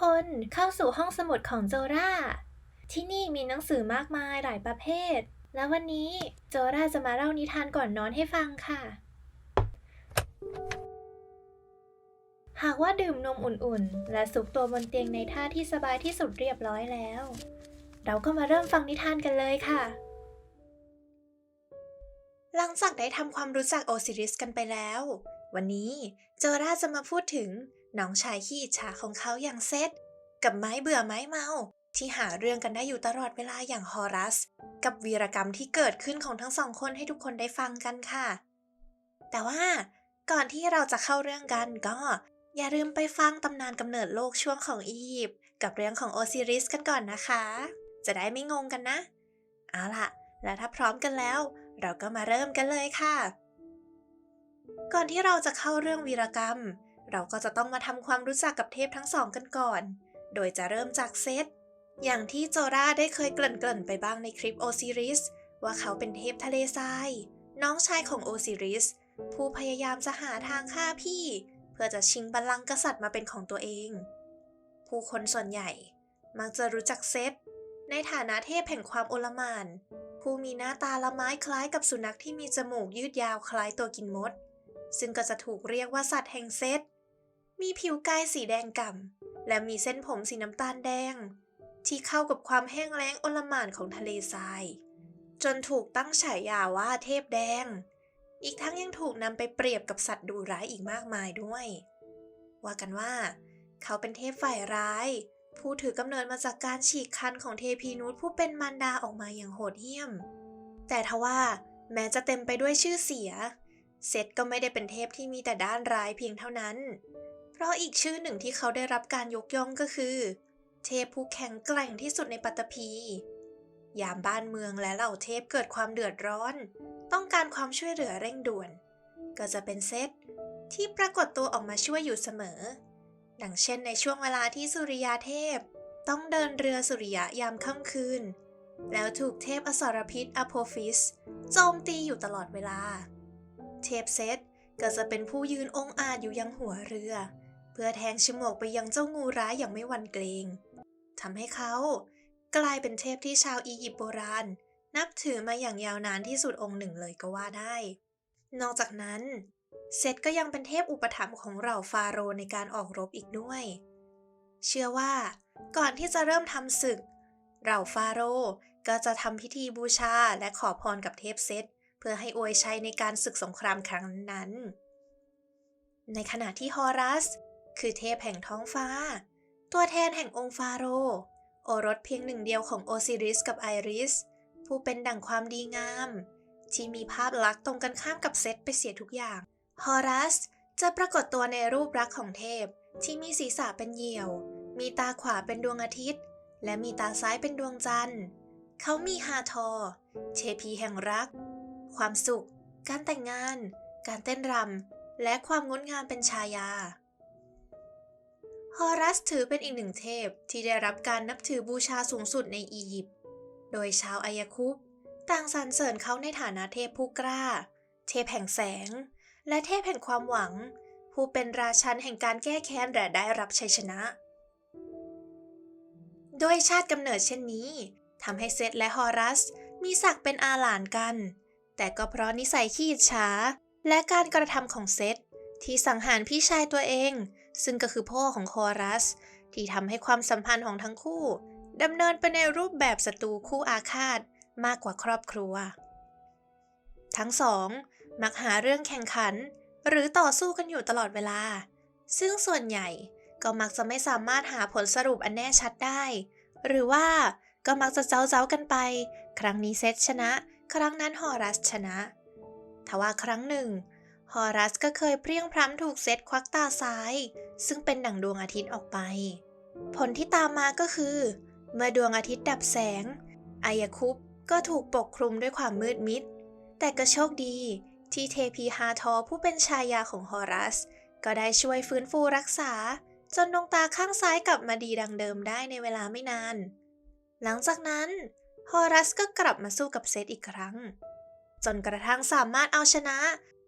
คนเข้าสู่ห้องสมุดของโจราที่นี่มีหนังสือมากมายหลายประเภท และวันนี้โจราจะมาเล่านิทานก่อนนอนให้ฟังค่ะ หากว่าดื่มนมอุ่นๆ และสุกตัวบนเตียงในท่าที่สบายที่สุดเรียบร้อยแล้ว เราก็มาเริ่มฟังนิทานกันเลยค่ะ หลังจากได้ทำความรู้จักโอซิริสกันไปแล้ว วันนี้โจราจะมาพูดถึง น้องชายขี้อิจฉาของเขาอย่างเซตกับไม้เบื่อไม้เมา ที่หาเรื่องกันได้อยู่ตลอดเวลาอย่างฮอรัส กับวีรกรรมที่เกิดขึ้นของทั้งสองคนให้ทุกคนได้ฟังกันค่ะ แต่ว่าก่อนที่เราจะเข้าเรื่องกันก็ อย่าลืมไปฟังตำนานกำเนิดโลกช่วงของอียิปต์กับเรื่องของโอซิริสกันก่อนนะคะ จะได้ไม่งงกันนะ เอาล่ะ และถ้าพร้อมกันแล้ว เราก็มาเริ่มกันเลยค่ะ ก่อนที่เราจะเข้าเรื่องวีรกรรม เราก็จะต้องมาทำความรู้จักกับเทพทั้งสองกันก่อน โดยจะเริ่มจากเซต อย่างที่โจราได้เคยเกริ่นๆไปบ้างในคลิปโอซิริสว่าเขาเป็นเทพทะเลทราย น้องชายของโอซิริส ผู้พยายามจะหาทางฆ่าพี่ เพื่อจะชิงบัลลังก์กษัตริย์มาเป็นของตัวเอง ผู้คนส่วนใหญ่ มักจะรู้จักเซต ในฐานะเทพแห่งความโอลมานผู้มีหน้าตาละไม้คล้ายกับสุนัขที่มีจมูกยืดยาวคล้ายตัวกินมด ซึ่งก็จะถูกเรียกว่าสัตว์แห่งเซต มีผิวกายสีแดงก่ำและมีเส้นผมสีน้ำตาลแดง ที่เข้ากับความแห้งแล้งอลหม่านของทะเลทราย จนถูกตั้งฉายาว่าเทพแดง อีกทั้งยังถูกนำไปเปรียบกับสัตว์ดุร้ายอีกมากมายด้วย ว่ากันว่า เขาเป็นเทพฝ่ายร้าย ผู้ถือกำเนิดมาจากการฉีกคันของเทพีนุชผู้เป็นมารดาออกมาอย่างโหดเหี้ยม แต่ทว่าแม้จะเต็มไปด้วยชื่อเสีย เซตก็ไม่ได้เป็นเทพที่มีแต่ด้านร้ายเพียงเท่านั้น เพราะอีกชื่อหนึ่งที่เขาได้รับการยกย่องก็คือ เทพผู้แข็งแกร่งที่สุดในปัตตภียามบ้านเมืองและเหล่าเทพเกิดความเดือดร้อน ต้องการความช่วยเหลือเร่งด่วน ก็จะเป็นเซตที่ปรากฏตัวออกมาช่วยอยู่เสมอ ดังเช่นในช่วงเวลาที่สุริยาเทพ ต้องเดินเรือสุริยะยามค่ำคืน แล้วถูกเทพอสรพิษอโพฟิสโจมตีอยู่ตลอดเวลา เทพเซตก็จะเป็นผู้ยืนองอาจอยู่ยังหัวเรือ เพื่อแทงฉมวกไปยังเจ้างูร้ายอย่างไม่หวั่นเกรงทำให้เขากลายเป็นเทพที่ชาวอียิปต์โบราณ นับถือมาอย่างยาวนานที่สุดองค์หนึ่งเลยก็ว่าได้ นอกจากนั้น เซตก็ยังเป็นเทพอุปถัมภ์ของเหล่าฟาโรห์ในการออกรบอีกด้วย เชื่อว่าก่อนที่จะเริ่มทำศึก เหล่าฟาโรห์ก็จะทำพิธีบูชาและขอพรกับเทพเซตเพื่อให้อวยชัยในการศึกสงครามครั้งนั้น ในขณะที่ฮอรัส คือเทพแห่งท้องฟ้า ตัวแทนแห่งองค์ฟาโรห์โอรสเพียงหนึ่งเดียวของโอซิริสกับไอริส ผู้เป็นดั่งความดีงาม ที่มีภาพลักษณ์ตรงกันข้ามกับเซตไปเสียทุกอย่าง ฮอรัสจะปรากฏตัวในรูปรักษณ์ของเทพ ที่มีศีรษะเป็นเหยี่ยว มีตาขวาเป็นดวงอาทิตย์ และมีตาซ้ายเป็นดวงจันทร์ เขามีฮาทอเทพีแห่งรัก ความสุข การแต่งงาน การเต้นรำและความงดงามเป็นชายา ฮอรัสถือเป็นอีกหนึ่งเทพที่ได้รับการนับถือบูชาสูงสุดในอียิปต์ โดยชาวอายาคุปต่างสรรเสริญเขาในฐานะเทพผู้กล้า เทพแห่งแสง และเทพแห่งความหวัง ผู้เป็นราชันแห่งการแก้แค้นและได้รับชัยชนะ โดยชาติกำเนิดเช่นนี้ทำให้เซตและฮอรัสมีศักดิ์เป็นอาหลานกัน แต่ก็เพราะนิสัยขี้อิจฉาและการกระทำของเซตที่สังหารพี่ชายตัวเอง ซึ่งก็คือพ่อของฮอรัส ที่ทำให้ความสัมพันธ์ของทั้งคู่ดำเนินไปในรูปแบบศัตรูคู่อาฆาตมากกว่าครอบครัว ทั้งสอง มักหาเรื่องแข่งขัน หรือต่อสู้กันอยู่ตลอดเวลา ซึ่งส่วนใหญ่ก็มักจะไม่สามารถหาผลสรุปอันแน่ชัดได้ หรือว่าก็มักจะเจ้าๆกันไป ครั้งนี้เซตชนะ ครั้งนั้นฮอรัสชนะทว่าครั้งหนึ่ง ฮอรัสก็เคยเพรียงพร้ำถูกเซตควักตาซ้าย ซึ่งเป็นดั่งดวงอาทิตย์ออกไป ผลที่ตามมาก็คือ เมื่อดวงอาทิตย์ดับแสง อายาคุปก็ถูกปกคลุมด้วยความมืดมิด แต่ก็โชคดีที่เทพีฮาทอผู้เป็นชายาของฮอรัส ก็ได้ช่วยฟื้นฟูรักษา จนดวงตาข้างซ้ายกลับมาดีดังเดิมได้ในเวลาไม่นาน หลังจากนั้นฮอรัสก็กลับมาสู้กับเซตอีกครั้ง จนกระทั่งสามารถเอาชนะ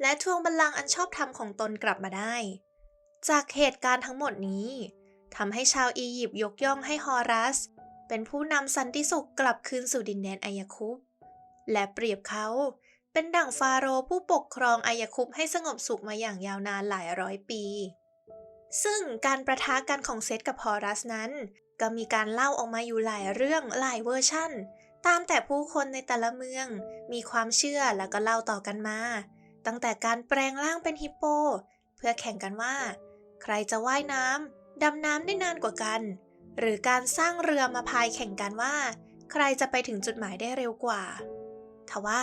และทวงบัลลังก์อันชอบธรรมของตนกลับมาได้ จากเหตุการณ์ทั้งหมดนี้ทำให้ชาวอียิปต์ยกย่องให้ฮอรัส เป็นผู้นำสันติสุขกลับคืนสู่ดินแดนอายาคุป และเปรียบเขาเป็นดั่งฟาโรห์ผู้ปกครองอายาคุปให้สงบสุขมาอย่างยาวนานหลายร้อยปี ซึ่งการประทะกันของเซตกับฮอรัสนั้น ก็มีการเล่าออกมาอยู่หลายเรื่องหลายเวอร์ชั่น ตามแต่ผู้คนในแต่ละเมือง มีความเชื่อแล้วก็เล่าต่อกันมา ตั้งแต่การแปลงร่างเป็นฮิปโป เพื่อแข่งกันว่า ใครจะว่ายน้ำดำน้ำได้นานกว่ากัน หรือการสร้างเรือมาพายแข่งกันว่า ใครจะไปถึงจุดหมายได้เร็วกว่าทว่า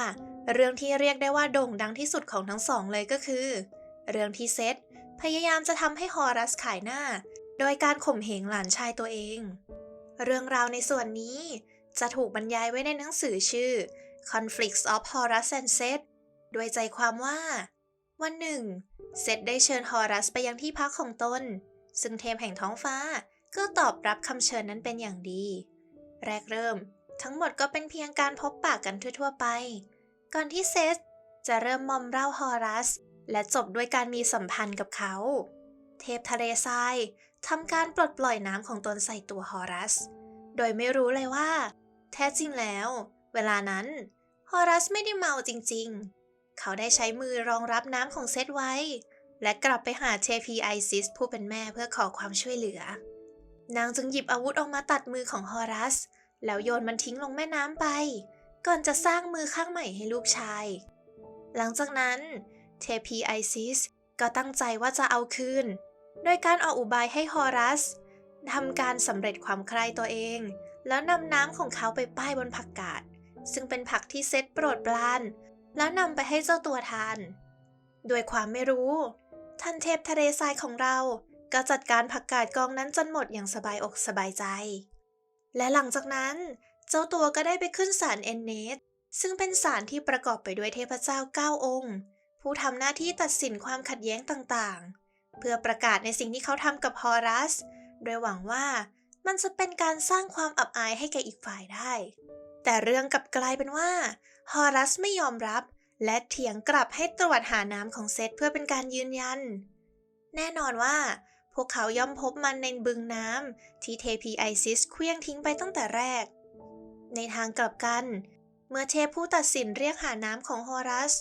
เรื่องที่เรียกได้ว่าโด่งดังที่สุดของทั้งสองเลยก็คือ เรื่องที่เซตพยายามจะทำให้ฮอรัสขายหน้า โดยการข่มเหงหลานชายตัวเอง เรื่องราวในส่วนนี้จะถูกบรรยายไว้ในหนังสือชื่อ Conflicts of Horus and Set โดยใจความว่า วันหนึ่ง เซตได้เชิญฮอรัสไปยังที่พักของตน ซึ่งเทพแห่งท้องฟ้าก็ตอบรับคำเชิญนั้นเป็นอย่างดี แรกเริ่ม ทั้งหมดก็เป็นเพียงการพบปากกันทั่วๆไป ก่อนที่เซตจะเริ่มมอมเล่าฮอรัส และจบด้วยการมีสัมพันธ์กับเขา เทพทะเลทรายทำการปลดปล่อยน้ำของตนใส่ตัวฮอรัส โดยไม่รู้เลยว่า แท้จริงแล้ว เวลานั้น ฮอรัสไม่ได้เมาจริงๆ เขาได้ใช้มือรองรับน้ำของเซตไว้ และกลับไปหาเทพีไอซิสผู้เป็นแม่เพื่อขอความช่วยเหลือ นางจึงหยิบอาวุธออกมาตัดมือของฮอรัส แล้วโยนมันทิ้งลงแม่น้ำไป ก่อนจะสร้างมือข้างใหม่ให้ลูกชาย หลังจากนั้นเทพีไอซิสก็ตั้งใจว่าจะเอาคืน โดยการออกอุบายให้ฮอรัสทำการสำเร็จความใคร่ตัวเอง แล้วนำน้ำของเขาไปป้ายบนผักกาด ซึ่งเป็นผักที่เซตโปรดปราน แล้วนำไปให้เจ้าตัวทานด้วยความไม่รู้ ท่านเทพทะเลทรายของเราก็จัดการผักกาดกองนั้นจนหมดอย่างสบายอกสบายใจ และหลังจากนั้น เจ้าตัวก็ได้ไปขึ้นศาลเอนเนสซึ่งเป็นศาลที่ประกอบไปด้วยเทพเจ้าเก้าองค์ ผู้ทำหน้าที่ตัดสินความขัดแย้งต่างๆ เพื่อประกาศในสิ่งที่เขาทำกับฮอรัส โดยหวังว่ามันจะเป็นการสร้างความอับอายให้แก่อีกฝ่ายได้ แต่เรื่องกลับกลายเป็นว่า ฮอรัสไม่ยอมรับ และเถียงกลับให้ตรวจหาน้ำของเซตเพื่อเป็นการยืนยัน แน่นอนว่า พวกเขาย่อมพบมันในบึงน้ำที่เทพีไอซิสเคลี้ยงทิ้งไปตั้งแต่แรก ในทางกลับกัน เมื่อเทพผู้ตัดสินเรียกหาน้ำของฮอรัส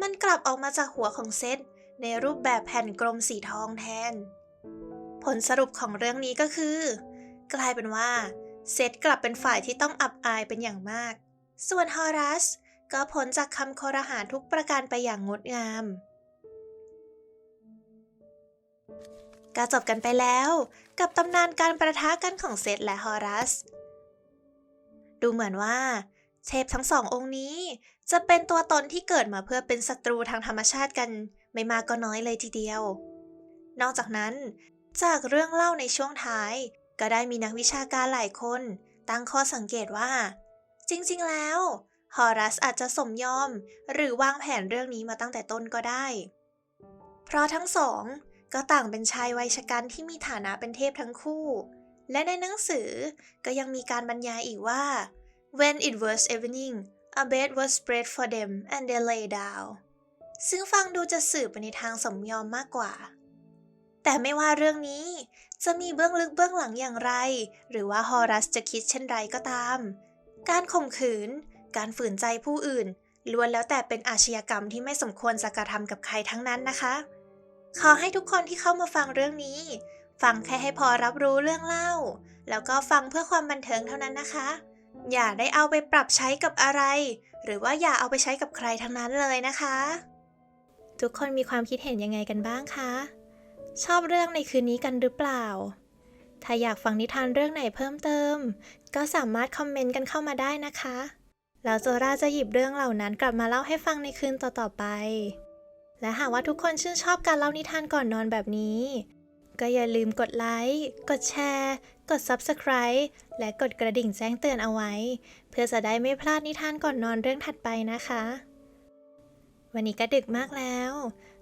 มันกลับออกมาจากหัวของเซตในรูปแบบแผ่นกลมสีทองแทน ผลสรุปของเรื่องนี้ก็คือ กลายเป็นว่า เซตกลับเป็นฝ่ายที่ต้องอับอายเป็นอย่างมาก ส่วนฮอรัส ก็พ้นจากคำคอรหาทุกประการไปอย่างงดงาม ก็จบกันไปแล้ว กับตำนานการประทะกันของเซตและฮอรัส ดูเหมือนว่าเทพทั้งสององค์นี้จะเป็นตัวตนที่เกิดมาเพื่อเป็นศัตรูทางธรรมชาติกันไม่มากก็น้อยเลยทีเดียว นอกจากนั้น จากเรื่องเล่าในช่วงท้าย ก็ได้มีนักวิชาการหลายคน ตั้งข้อสังเกตว่า จริงๆแล้ว ฮอรัสอาจจะสมยอม หรือวางแผนเรื่องนี้มาตั้งแต่ต้นก็ได้ เพราะทั้งสองก็ต่างเป็นชายวัยชะกันที่มีฐานะเป็นเทพทั้งคู่ และในหนังสือก็ยังมีการบรรยายอีกว่า When it was evening a bed was spread for them and they lay down ซึ่งฟังดูจะสื่อไปในทางสมยอมมากกว่า แต่ไม่ว่าเรื่องนี้จะมีเบื้องลึกเบื้องหลังอย่างไร หรือว่าฮอรัสจะคิดเช่นไรก็ตาม การข่มขืน การฝืนใจผู้อื่นล้วนแล้วแต่เป็นอาชญากรรมที่ไม่สมควรจะกระทำกับใครทั้งนั้นนะคะ ขอให้ทุกคนที่เข้ามาฟังเรื่องนี้ ฟังแค่ให้พอรับรู้เรื่องเล่า แล้วก็ฟังเพื่อความบันเทิงเท่านั้นนะคะ อย่าได้เอาไปปรับใช้กับอะไร หรือว่าอย่าเอาไปใช้กับใครทั้งนั้นเลยนะคะ ทุกคนมีความคิดเห็นยังไงกันบ้างคะ ชอบเรื่องในคืนนี้กันหรือเปล่า ถ้าอยากฟังนิทานเรื่องไหนเพิ่มเติม ก็สามารถคอมเมนต์กันเข้ามาได้นะคะ แล้วโจราจะหยิบเรื่องเหล่านั้นกลับมาเล่าให้ฟังในคืนต่อๆไป และหากว่าทุกคนชื่นชอบการเล่านิทานก่อนนอนแบบนี้ ก็อย่าลืมกดไลค์ กดแชร์ กด Subscribe และกดกระดิ่งแจ้งเตือนเอาไว้ เพื่อจะได้ไม่พลาดนิทานก่อนนอนเรื่องถัดไปนะคะ วันนี้ก็ดึกมากแล้ว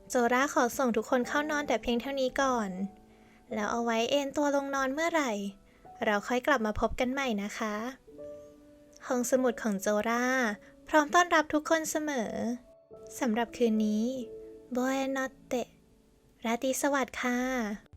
โจราขอส่งทุกคนเข้านอนแต่เพียงเท่านี้ก่อน แล้วเอาไว้เอนตัวลงนอนเมื่อไหร่ เราค่อยกลับมาพบกันใหม่นะคะ ห้องสมุดของโจราพร้อมต้อนรับทุกคนเสมอสำหรับคืนนี้ b o e n o t t e ราตรีสวัสดิ์ค่ะ